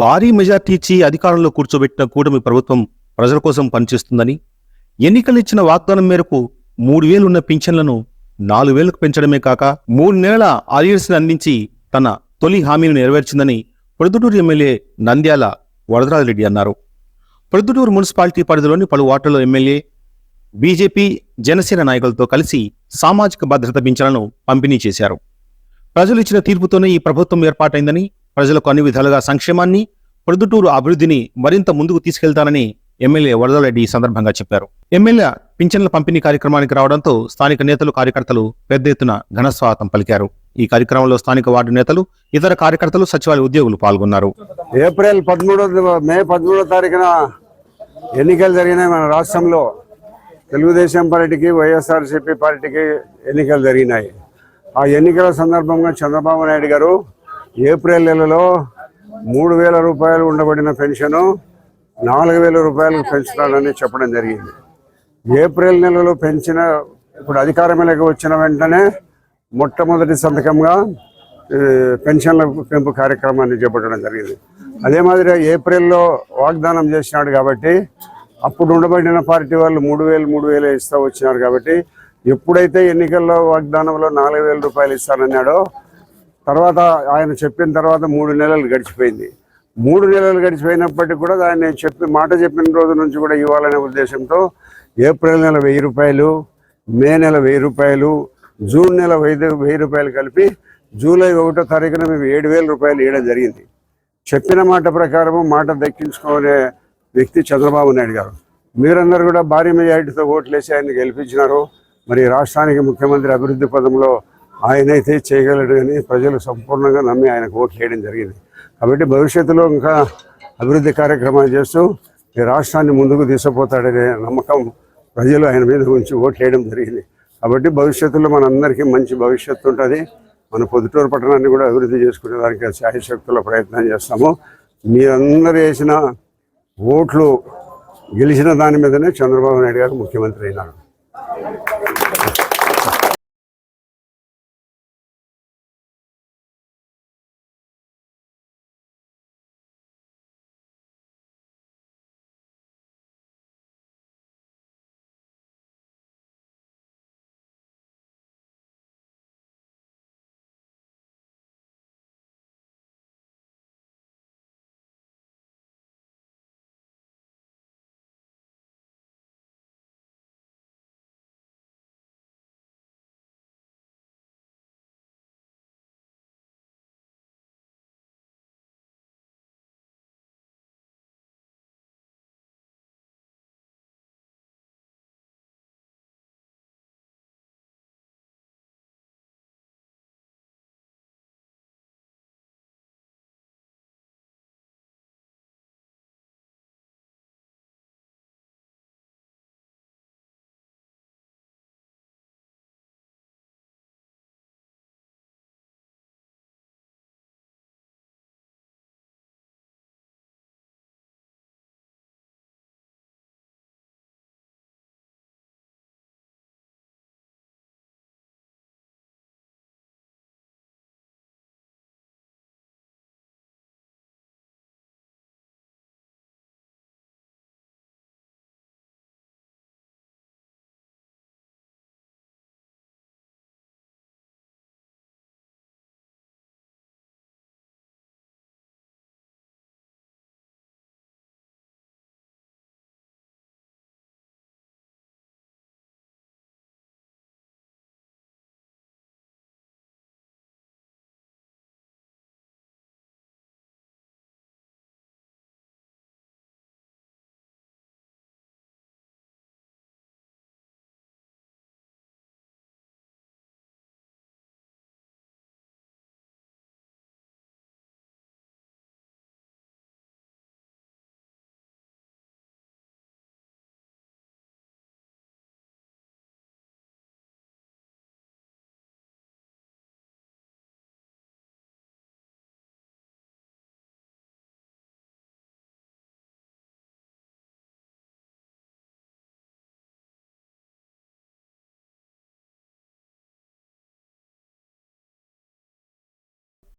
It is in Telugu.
భారీ మెజార్టీ ఇచ్చి అధికారంలో కూర్చోబెట్టిన కూటమి ప్రభుత్వం ప్రజల కోసం పనిచేస్తుందని ఎన్నికలు ఇచ్చిన వాగ్దానం మేరకు మూడు వేలున్న పింఛన్లను నాలుగు వేలకు పెంచడమే కాక మూడు నెలల ఆరియర్స్ అందించి తన తొలి హామీని నెరవేర్చిందని ప్రొద్దుటూరు ఎమ్మెల్యే నంద్యాల వరదరాజరెడ్డి అన్నారు. ప్రొద్దుటూరు మున్సిపాలిటీ పరిధిలోని పలు వార్డుల్లో ఎమ్మెల్యే బీజేపీ జనసేన నాయకులతో కలిసి సామాజిక భద్రత పింఛన్లను పంపిణీ చేశారు. ప్రజలు ఇచ్చిన తీర్పుతోనే ఈ ప్రభుత్వం ఏర్పాటైందని ప్రజలకు అన్ని విధాలుగా సంక్షేమాన్ని ప్రొద్దుటూరు అభివృద్ధిని మరింత ముందుకు తీసుకెళ్తానని ఎమ్మెల్యే వరదరెడ్డి ఈ సందర్భంగా చెప్పారు. ఎమ్మెల్యే పింఛన్ల పంపిణీ కార్యక్రమానికి రావడంతో స్థానిక నేతలు కార్యకర్తలు పెద్ద ఎత్తున ఘనస్వాగతం పలికారు. ఈ కార్యక్రమంలో స్థానిక వార్డు నేతలు ఇతర కార్యకర్తలు సచివాలయ ఉద్యోగులు పాల్గొన్నారు. ఏప్రిల్ పదమూడో మే పదమూడో తారీఖున ఎన్నికలు జరిగినాయి మన రాష్ట్రంలో. తెలుగుదేశం పార్టీకి వైఎస్ఆర్సీపీ పార్టీకి ఎన్నికలు జరిగినాయి. ఆ ఎన్నికల సందర్భంగా చంద్రబాబు నాయుడు గారు ఏప్రిల్ నెలలో మూడు వేల రూపాయలు ఉండబడిన పెన్షను నాలుగు వేల రూపాయలకు పెంచుతానని చెప్పడం జరిగింది. ఏప్రిల్ నెలలో పెంచిన ఇప్పుడు అధికారంలోకి వచ్చిన వెంటనే మొట్టమొదటి సంతకంగా పెన్షన్ల పెంపు కార్యక్రమాన్ని చేపట్టడం జరిగింది. అదే మాదిరిగా ఏప్రిల్లో వాగ్దానం చేసినాడు కాబట్టి అప్పుడు ఉండబడిన పార్టీ వాళ్ళు మూడు వేలు మూడు వేలు ఇస్తూ వచ్చినారు కాబట్టి ఎప్పుడైతే ఎన్నికల్లో వాగ్దానంలో నాలుగు వేల రూపాయలు ఇస్తానన్నాడో తర్వాత ఆయన చెప్పిన తర్వాత మూడు నెలలు గడిచిపోయింది. మూడు నెలలు గడిచిపోయినప్పటికీ కూడా ఆయన చెప్పి మాట చెప్పిన రోజు నుంచి కూడా ఇవ్వాలనే ఉద్దేశంతో ఏప్రిల్ నెల వెయ్యి రూపాయలు మే నెల వెయ్యి రూపాయలు జూన్ నెల వెయ్యి వెయ్యి రూపాయలు కలిపి జూలై ఒకటో తారీఖున మేము ఏడు వేల రూపాయలు ఇవ్వడం జరిగింది. చెప్పిన మాట ప్రకారము మాట దక్కించుకునే వ్యక్తి చంద్రబాబు నాయుడు గారు. మీరందరూ కూడా భారీ మెజారిటీతో ఓట్లేసి ఆయన గెలిపించినారు. మరి రాష్ట్రానికి ముఖ్యమంత్రి అభివృద్ధి పదంలో ఆయనైతే చేయగలడు అని ప్రజలు సంపూర్ణంగా నమ్మి ఆయనకు ఓట్లు వేయడం జరిగింది. కాబట్టి భవిష్యత్తులో ఇంకా అభివృద్ధి కార్యక్రమాలు చేస్తూ ఈ రాష్ట్రాన్ని ముందుకు తీసుకుపోతాడనే నమ్మకం ప్రజలు ఆయన మీద ఉంచి ఓట్లు వేయడం జరిగింది. కాబట్టి భవిష్యత్తులో మనందరికీ మంచి భవిష్యత్తు ఉంటుంది. మన పొద్దుటూరు పట్టణాన్ని కూడా అభివృద్ధి చేసుకునే దానికి శాయశక్తుల ప్రయత్నం చేస్తాము. మీరందరూ వేసిన ఓట్లు గెలిచిన దాని మీదనే చంద్రబాబు నాయుడు గారు ముఖ్యమంత్రి అయినారు.